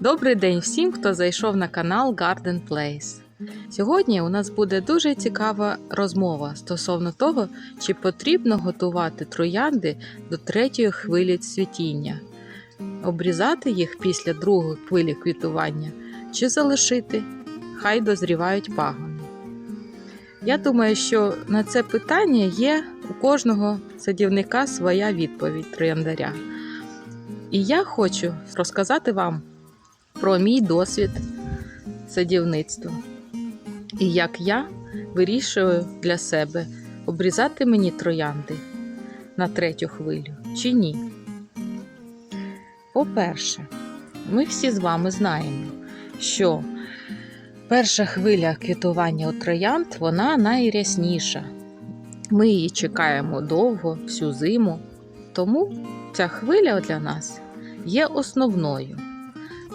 Добрий день всім, хто зайшов на канал Garden Place. Сьогодні у нас буде дуже цікава розмова стосовно того, чи потрібно готувати троянди до третьої хвилі цвітіння, обрізати їх після другої хвилі квітування чи залишити, хай дозрівають пагони. Я думаю, що на це питання є у кожного садівника своя відповідь трояндаря. І я хочу розказати вам про мій досвід садівництва. І як я вирішую для себе, обрізати мені троянди на третю хвилю чи ні. По-перше, ми всі з вами знаємо, що перша хвиля квітування у троянд вона найрясніша. Ми її чекаємо довго, всю зиму, тому ця хвиля для нас є основною.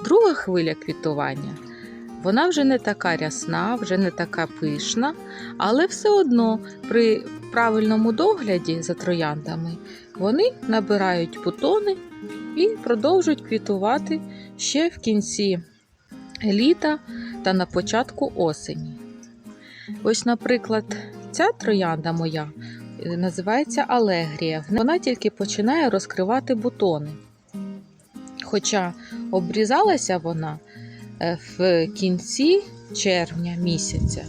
Друга хвиля квітування вона вже не така рясна, вже не така пишна, але все одно при правильному догляді за трояндами вони набирають бутони і продовжують квітувати ще в кінці літа та на початку осені. Ось, наприклад, ця троянда моя е, називається Алегрія. Вона тільки починає розкривати бутони. Хоча обрізалася вона е, в кінці червня місяця.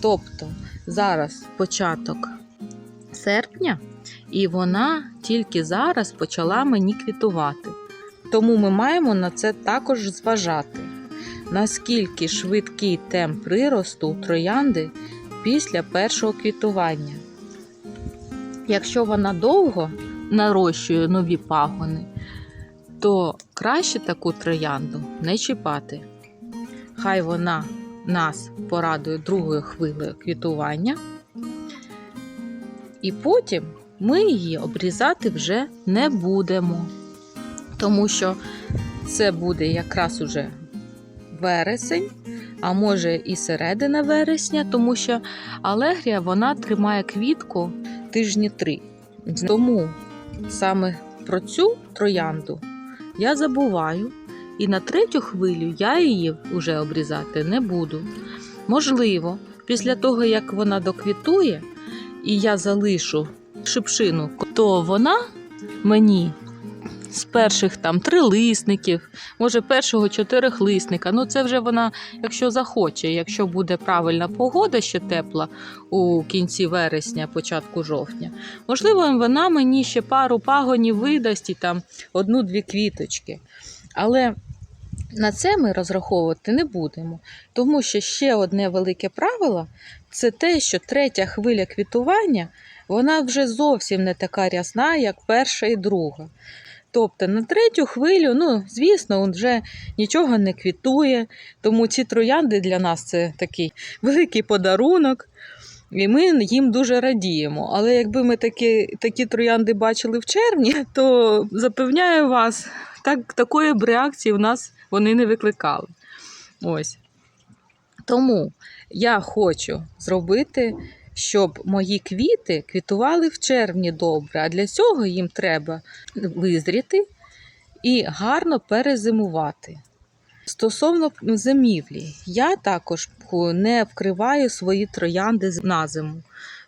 Тобто зараз початок серпня, і вона тільки зараз почала мені квітувати. Тому ми маємо на це також зважати, наскільки швидкий темп приросту троянди після першого квітування. Якщо вона довго нарощує нові пагони, то краще таку троянду не чіпати. Хай вона нас порадує другою хвилею квітування, і потім ми її обрізати вже не будемо, тому що це буде якраз уже вересень, а може і середина вересня, тому що алегрія вона тримає квітку тижні три. Тому саме про цю троянду я забуваю, і на третю хвилю я її вже обрізати не буду. Можливо, після того, як вона доквітує, і я залишу шипшину, то вона мені з перших там трилисників, може першого чотирихлисника. Ну це вже вона, якщо захоче, якщо буде правильна погода ще тепла у кінці вересня, початку жовтня. Можливо, вона мені ще пару пагонів видасть і там одну-дві квіточки. Але на це ми розраховувати не будемо, тому що ще одне велике правило це те, що третя хвиля квітування вона вже зовсім не така рясна, як перша і друга. Тобто на третю хвилю, ну, звісно, вже нічого не квітує, тому ці троянди для нас це такий великий подарунок. І ми їм дуже радіємо. Але якби ми такі такі троянди бачили в червні, то запевняю вас, так, такої б реакції в нас вони не викликали. Ось. Тому я хочу зробити, щоб мої квіти квітували в червні добре, а для цього їм треба визріти і гарно перезимувати. Стосовно зимівлі, я також не вкриваю свої троянди на зиму.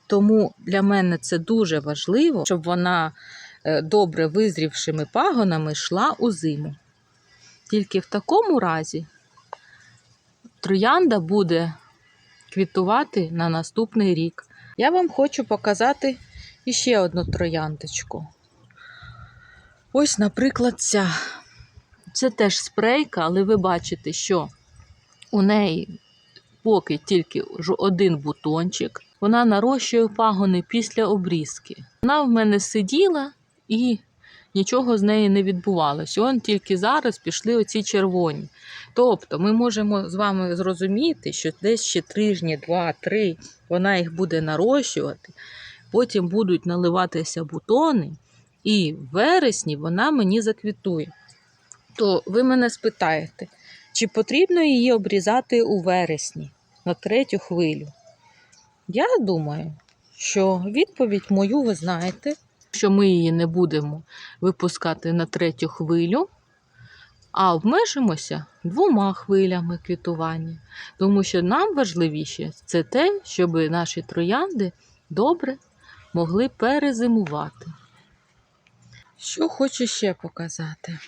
Тому для мене це дуже важливо, щоб вона е, добре визрівшими пагонами йшла у зиму. Тільки в такому разі троянда буде квітувати на наступний рік. Я вам хочу показати іще одну трояндочку. Ось, наприклад, ця. Це теж спрейка, але ви бачите, що у неї поки тільки один бутончик. Вона нарощує пагони після обрізки. Вона в мене сиділа і нічого з неї не відбувалося. Он тільки зараз пішли оці червоні. Тобто ми можемо з вами зрозуміти, що десь ще тижні, два-три вона їх буде нарощувати, потім будуть наливатися бутони, і в вересні вона мені заквітує. То ви мене спитаєте, чи потрібно її обрізати у вересні на третю хвилю? Я думаю, що відповідь мою ви знаєте, що ми її не будемо випускати на третю хвилю, а обмежимося двома хвилями квітування. Тому що нам важливіше це те, щоб наші троянди добре могли перезимувати. Що хочу ще показати?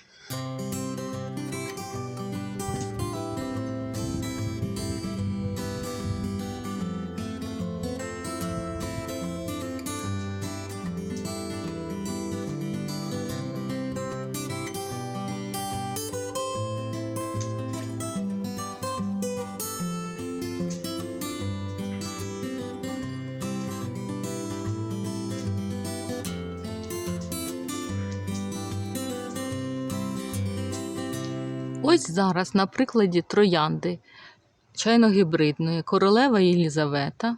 Ось зараз на прикладі троянди чайно-гібридної королева Єлізавета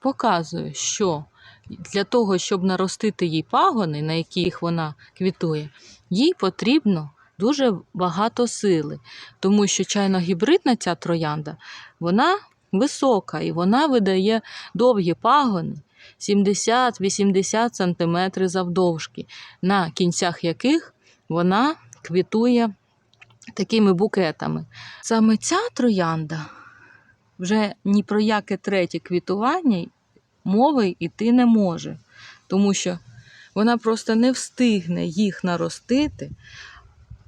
показую, що для того, щоб наростити їй пагони, на яких вона квітує, їй потрібно дуже багато сили, тому що чайно-гібридна ця троянда вона висока і вона видає довгі пагони 70-80 см завдовжки, на кінцях яких вона квітує такими букетами. Саме ця троянда вже ні про яке третє квітування мови йти не може, тому що вона просто не встигне їх наростити.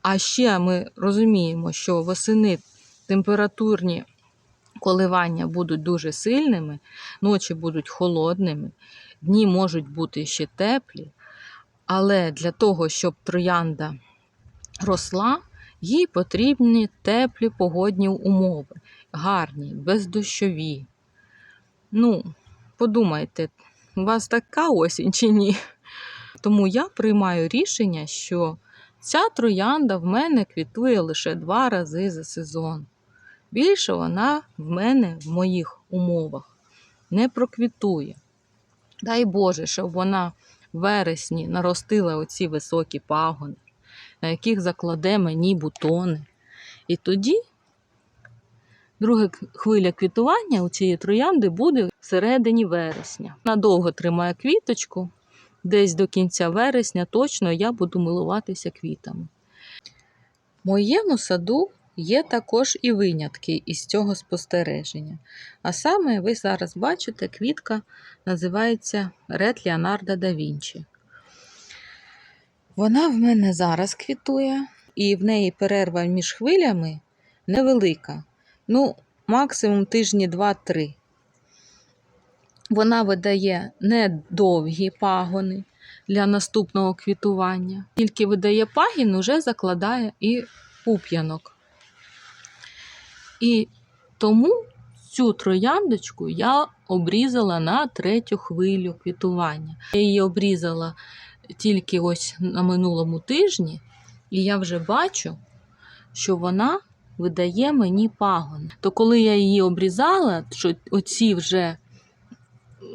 А ще ми розуміємо, що восени температурні коливання будуть дуже сильними, ночі будуть холодними, дні можуть бути ще теплі. Але для того, щоб троянда росла, їй потрібні теплі погодні умови, гарні, бездощові. Ну, подумайте, у вас така осінь чи ні? Тому я приймаю рішення, що ця троянда в мене квітує лише два рази за сезон. Більше вона в мене в моїх умовах не проквітує. Дай Боже, щоб вона в вересні наростила оці високі пагони, на яких закладе мені бутони. І тоді друга хвиля квітування у цієї троянди буде всередині вересня. Надовго тримає квіточку, десь до кінця вересня точно я буду милуватися квітами. В моєму саду є також і винятки із цього спостереження. А саме, ви зараз бачите, квітка називається Ред Леонардо да Вінчі. Вона в мене зараз квітує, і в неї перерва між хвилями невелика. Ну, максимум тижні 2-3. Вона видає недовгі пагони для наступного квітування. Тільки видає пагін, уже закладає і пуп'янок. І тому цю трояндочку я обрізала на третю хвилю квітування. Я її обрізала тільки ось на минулому тижні, і я вже бачу, що вона видає мені пагон. То коли я її обрізала, що оці вже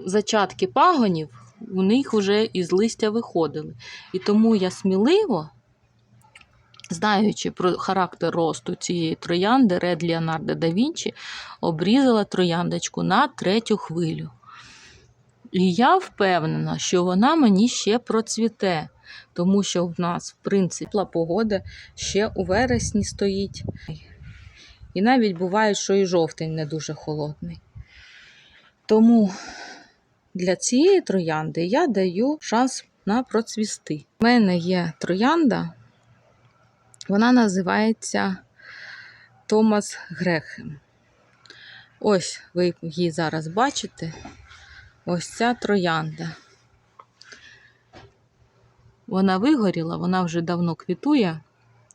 зачатки пагонів, у них вже із листя виходили. І тому я сміливо, знаючи про характер росту цієї троянди Ред Леонардо да Вінчі, обрізала трояндочку на третю хвилю. І я впевнена, що вона мені ще процвіте, тому що в нас, в принципі, погода ще у вересні стоїть. І навіть буває, що і жовтень не дуже холодний. Тому для цієї троянди я даю шанс на процвісти. У мене є троянда, вона називається Томас Грехем. Ось ви її зараз бачите. Ось ця троянда. Вона вигоріла, вона вже давно квітує,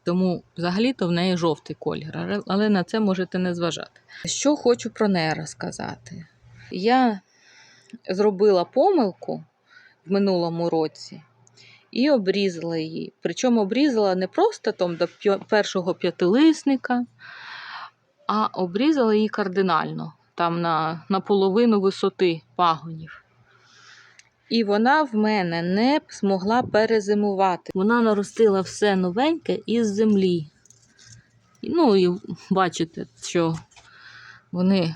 тому взагалі-то в неї жовтий колір, але на це можете не зважати. Що хочу про неї розказати? Я зробила помилку в минулому році і обрізала її. Причому обрізала не просто там до першого п'ятилисника, а обрізала її кардинально, там на, на половину висоти пагонів. І вона в мене не змогла перезимувати. Вона наростила все новеньке із землі. Ну і бачите, що вони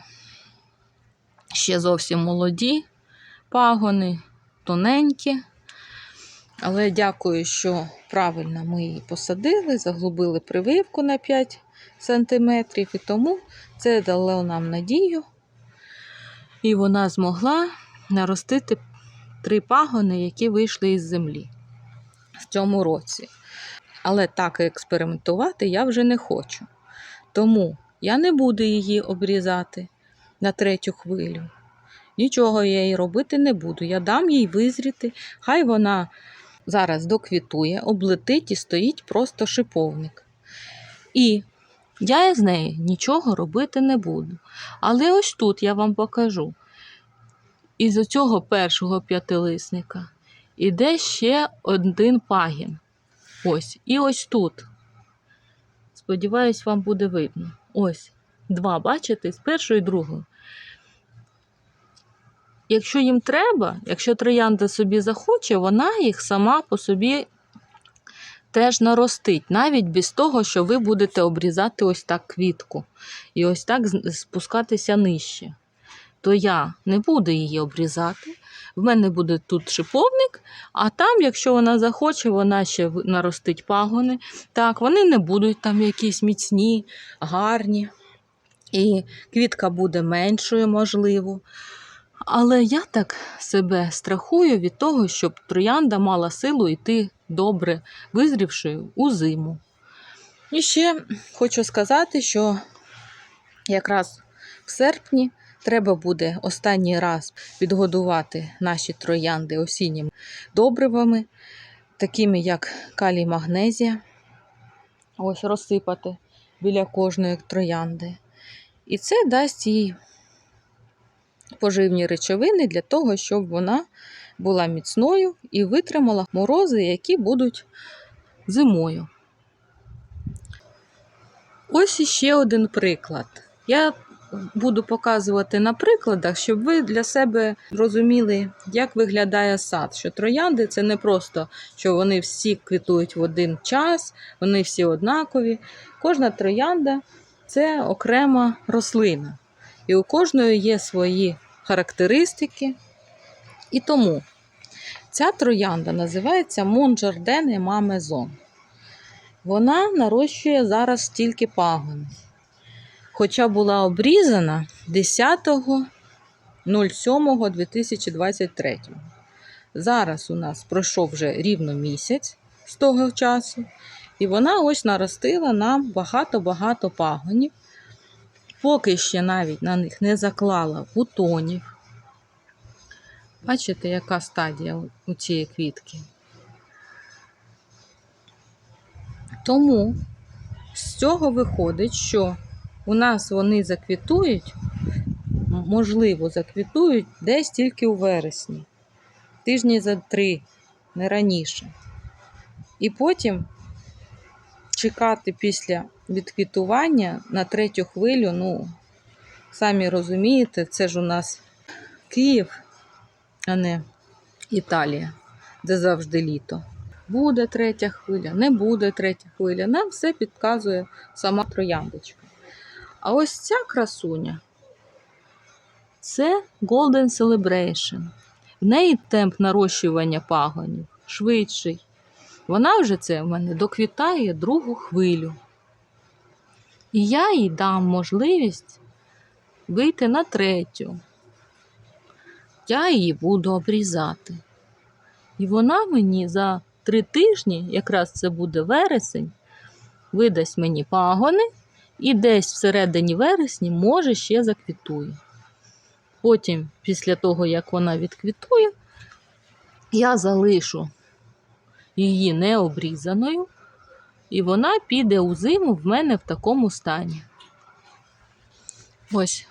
ще зовсім молоді пагони, тоненькі. Але дякую, що правильно ми її посадили, заглубили прививку на 5 см, і тому це дало нам надію. І вона змогла наростити три пагони, які вийшли із землі в цьому році. Але так експериментувати я вже не хочу. Тому я не буду її обрізати на третю хвилю. Нічого я їй робити не буду. Я дам їй визріти. Хай вона зараз доквітує, облетить і стоїть просто шиповник. І я з нею нічого робити не буду. Але ось тут я вам покажу. Із цього першого п'ятилисника іде ще один пагін. Ось. І ось тут. Сподіваюсь, вам буде видно. Ось. Два, бачите, з першої і другої. Якщо їм треба, якщо троянда собі захоче, вона їх сама по собі теж наростить, навіть без того, що ви будете обрізати ось так квітку і ось так спускатися нижче. То я не буду її обрізати. В мене буде тут шиповник, а там, якщо вона захоче, вона ще наростить пагони. Так, вони не будуть там якісь міцні, гарні. І квітка буде меншою, можливо. Але я так себе страхую від того, щоб троянда мала силу йти добре, визрівши у зиму. І ще хочу сказати, що якраз в серпні треба буде останній раз підгодувати наші троянди осінніми добривами, такими як калій магнезія. Ось розсипати біля кожної троянди. І це дасть їй поживні речовини для того, щоб вона була міцною і витримала морози, які будуть зимою. Ось іще один приклад. Я буду показувати на прикладах, щоб ви для себе розуміли, як виглядає сад. Що троянди це не просто, що вони всі квітують в один час, вони всі однакові. Кожна троянда це окрема рослина. І у кожної є свої характеристики. І тому ця троянда називається Монжарден Мамезон. Вона нарощує зараз тільки пагони. Хоча була обрізана 10.07.2023. Зараз у нас пройшов вже рівно місяць з того часу, і вона ось наростила нам багато-багато пагонів. Поки ще навіть на них не заклала бутонів. Бачите, яка стадія у- цієї квітки. Тому з цього виходить, що у нас вони заквітують, можливо, заквітують десь тільки у вересні, тижні за три, не раніше. І потім чекати після відквітування на третю хвилю, ну, самі розумієте, це ж у нас Київ, а не Італія, де завжди літо. Буде третя хвиля, не буде третя хвиля. Нам все підказує сама трояндочка. А ось ця красуня це Golden Celebration. В неї темп нарощування пагонів швидший. Вона вже це в мене доквітає другу хвилю. І я їй дам можливість вийти на третю. Я її буду обрізати. І вона мені за три тижні, якраз це буде вересень, видасть мені пагони, і десь всередині вересні, може, ще заквітує. Потім, після того, як вона відквітує, я залишу її необрізаною, і вона піде у зиму в мене в такому стані. Ось.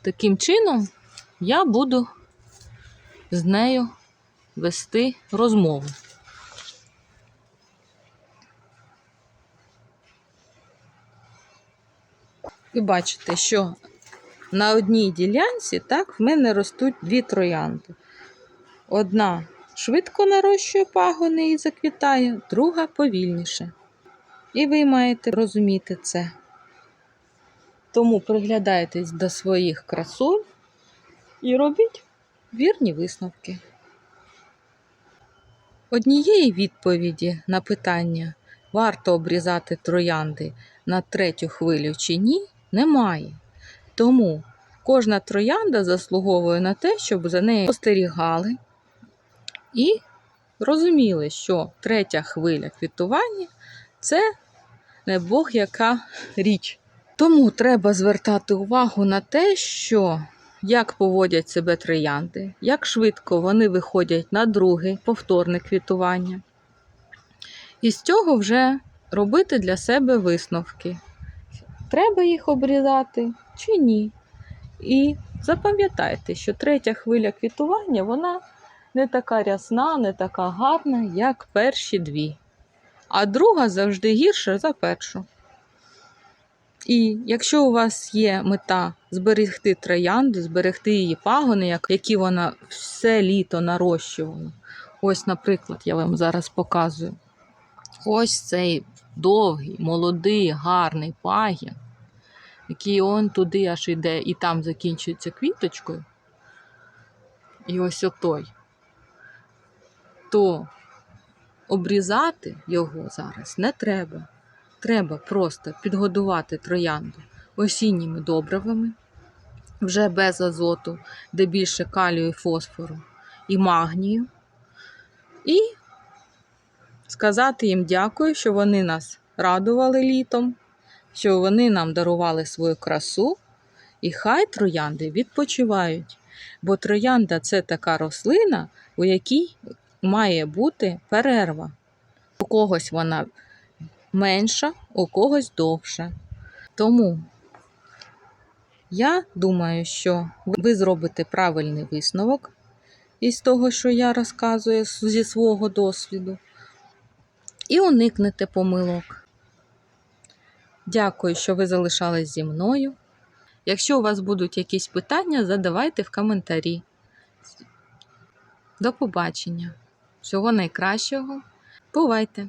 Таким чином я буду з нею вести розмову. І бачите, що на одній ділянці так в мене ростуть дві троянди. Одна швидко нарощує пагони і заквітає, друга повільніше. І ви маєте розуміти це. Тому приглядайтесь до своїх красунь і робіть вірні висновки. Однієї відповіді на питання, варто обрізати троянди на третю хвилю чи ні, немає. Тому кожна троянда заслуговує на те, щоб за нею спостерігали і розуміли, що третя хвиля квітування це не Бог яка річ. Тому треба звертати увагу на те, що як поводять себе троянди, як швидко вони виходять на друге повторне квітування. І з цього вже робити для себе висновки. Треба їх обрізати чи ні. І запам'ятайте, що третя хвиля квітування вона не така рясна, не така гарна, як перші дві. А друга завжди гірша за першу. І якщо у вас є мета зберегти троянду, зберегти її пагони, які вона все літо нарощувала. Ось, наприклад, я вам зараз показую. Ось цей довгий, молодий, гарний пагін, який он туди аж іде і там закінчується квіточкою. І ось отой. То обрізати його зараз не треба. Треба просто підгодувати троянду осінніми добривами, вже без азоту, де більше калію і фосфору і магнію. І сказати їм дякую, що вони нас радували літом, що вони нам дарували свою красу, і хай троянди відпочивають. Бо троянда це така рослина, у якій має бути перерва. У когось вона менша, у когось довша. Тому я думаю, що ви зробите правильний висновок із того, що я розказую зі свого досвіду, і уникнете помилок. Дякую, що ви залишались зі мною. Якщо у вас будуть якісь питання, задавайте в коментарі. До побачення. Всього найкращого. Бувайте!